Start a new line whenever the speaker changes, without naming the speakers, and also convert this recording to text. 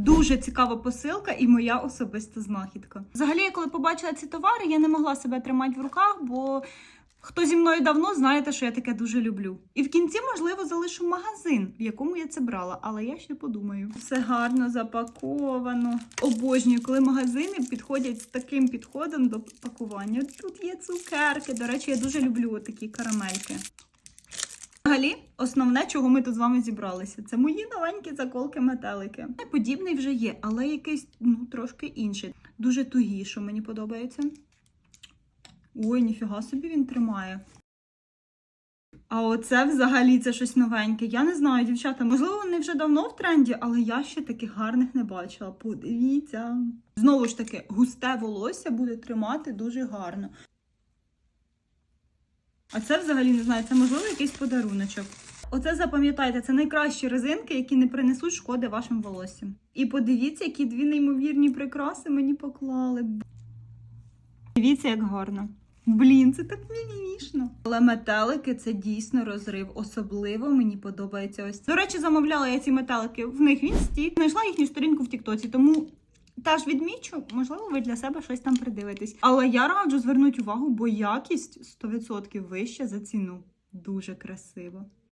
Дуже цікава посилка і моя особиста знахідка. Взагалі, я коли побачила ці товари, я не могла себе тримати в руках, бо хто зі мною давно знаєте, що я таке дуже люблю. І в кінці, можливо, залишу магазин, в якому я це брала, але я ще подумаю. Все гарно запаковано. Обожнюю, коли магазини підходять з таким підходом до пакування. Тут є цукерки. До речі, я дуже люблю такі карамельки. Взагалі, основне, чого ми тут з вами зібралися, це мої новенькі заколки метелики. Подібний вже є, але якийсь ну, трошки інший. Дуже тугі, що мені подобається. Ой, ніфіга собі він тримає. А оце взагалі це щось новеньке. Я не знаю, дівчата, можливо, вони вже давно в тренді, але я ще таких гарних не бачила. Подивіться. Знову ж таки, густе волосся буде тримати дуже гарно. А це взагалі не знаю, це можливо якийсь подаруночок. Оце запам'ятайте, це найкращі резинки, які не принесуть шкоди вашим волоссям. І подивіться, які дві неймовірні прикраси мені поклали. Дивіться, як гарно. Блін, це так мімімішно. Але метелики це дійсно розрив. Особливо мені подобається ось. До речі, замовляла я ці метелики в них в інсті. Знайшла їхню сторінку в Тіктоці, тому теж відмічу, можливо, ви для себе щось там придивитесь. Але я раджу звернути увагу, бо якість 100% вища за ціну. Дуже красиво.